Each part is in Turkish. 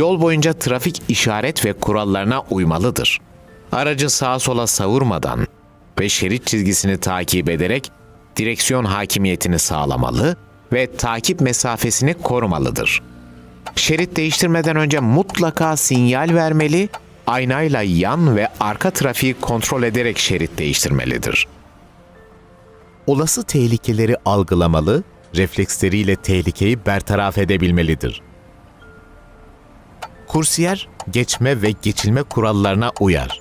Yol boyunca trafik işaret ve kurallarına uymalıdır. Aracı sağa sola savurmadan ve şerit çizgisini takip ederek direksiyon hakimiyetini sağlamalı ve takip mesafesini korumalıdır. Şerit değiştirmeden önce mutlaka sinyal vermeli, aynayla yan ve arka trafiği kontrol ederek şerit değiştirmelidir. olası tehlikeleri algılamalı, refleksleriyle tehlikeyi bertaraf edebilmelidir. Kursiyer, geçme ve geçilme kurallarına uyar.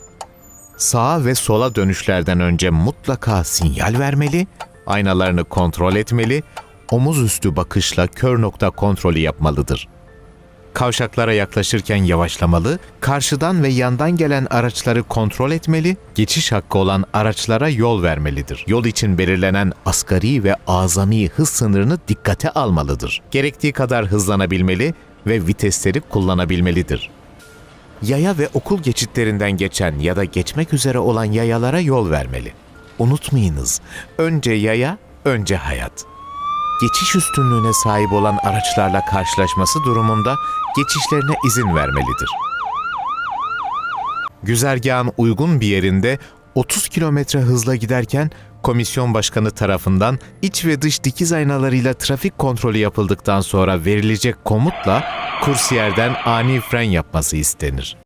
Sağa ve sola dönüşlerden önce mutlaka sinyal vermeli, aynalarını kontrol etmeli, omuz üstü bakışla kör nokta kontrolü yapmalıdır. Kavşaklara yaklaşırken yavaşlamalı, karşıdan ve yandan gelen araçları kontrol etmeli, geçiş hakkı olan araçlara yol vermelidir. Yol için belirlenen asgari ve azami hız sınırını dikkate almalıdır. Gerektiği kadar hızlanabilmeli ve vitesleri kullanabilmelidir. Yaya ve okul geçitlerinden geçen ya da geçmek üzere olan yayalara yol vermeli. Unutmayınız, önce yaya, önce hayat geçiş üstünlüğüne sahip olan araçlarla karşılaşması durumunda geçişlerine izin vermelidir. Güzergahın uygun bir yerinde 30 kilometre hızla giderken komisyon başkanı tarafından iç ve dış dikiz aynalarıyla trafik kontrolü yapıldıktan sonra verilecek komutla kursiyerden ani fren yapması istenir.